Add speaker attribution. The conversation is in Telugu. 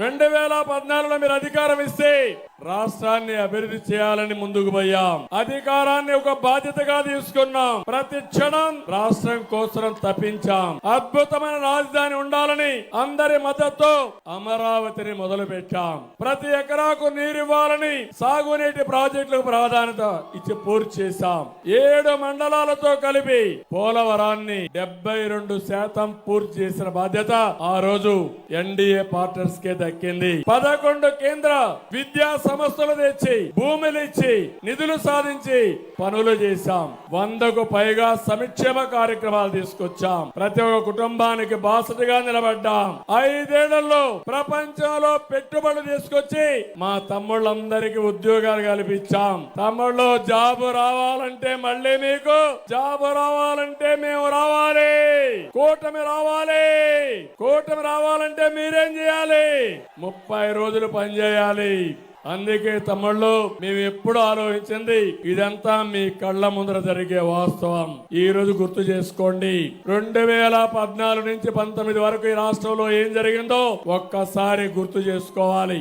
Speaker 1: రెండు వేల పద్నాలుగులో మీరు అధికారం ఇస్తే రాష్ట్రాన్ని అభివృద్ధి చేయాలని ముందుకు పోయాం. అధికారాన్ని ఒక బాధ్యతగా తీసుకున్నాం. ప్రతి క్షణం రాష్ట్రం కోసం తప్పించాం. అద్భుతమైన రాజధాని ఉండాలని అందరి మద్దతు అమరావతిని మొదలు పెట్టాం ప్రతి ఎకరాకు నీరు ఇవ్వాలని సాగునీటి ప్రాజెక్టులకు ప్రాధాన్యత ఇచ్చి పూర్తి చేశాం. ఏడు మండలాలతో కలిపి పోలవరాన్ని డెబ్బై రెండు శాతం పూర్తి చేసిన బాధ్యత ఆ రోజు ఎన్డీఏ పార్టర్స్ కే దక్కింది. పదకొండు కేంద్ర విద్యా సంస్థలు తెచ్చి భూములు ఇచ్చి నిధులు సాధించి పనులు చేశాం. వందకు పైగా సంక్షేమ కార్యక్రమాలు తీసుకొచ్చాం. ప్రతి ఒక్క కుటుంబానికి బాసటగా నిలబడ్డాం. ఐదేళ్ళలో ప్రపంచంలో పెట్టుబడులు తీసుకొచ్చి మా తమ్ముళ్ళందరికీ ఉద్యోగాలు కల్పించాం. తమ్ముళ్ళు జాబు రావాలంటే మళ్ళీ మీకు జాబు రావాలంటే మేము రావాలి. కూటమి రావాలి. కూటమి రావాలంటే మీరేం చేయాలి? ముప్పై రోజులు పనిచేయాలి. అందుకే తమ్ముళ్ళు మేము ఎప్పుడు ఆలోచించింది ఇదంతా మీ కళ్ళ ముందర జరిగే వాస్తవం. ఈ రోజు గుర్తు చేసుకోండి రెండు వేల పద్నాలుగు నుంచి పంతొమ్మిది వరకు ఈ రాష్ట్రంలో ఏం జరిగిందో ఒక్కసారి గుర్తు చేసుకోవాలి.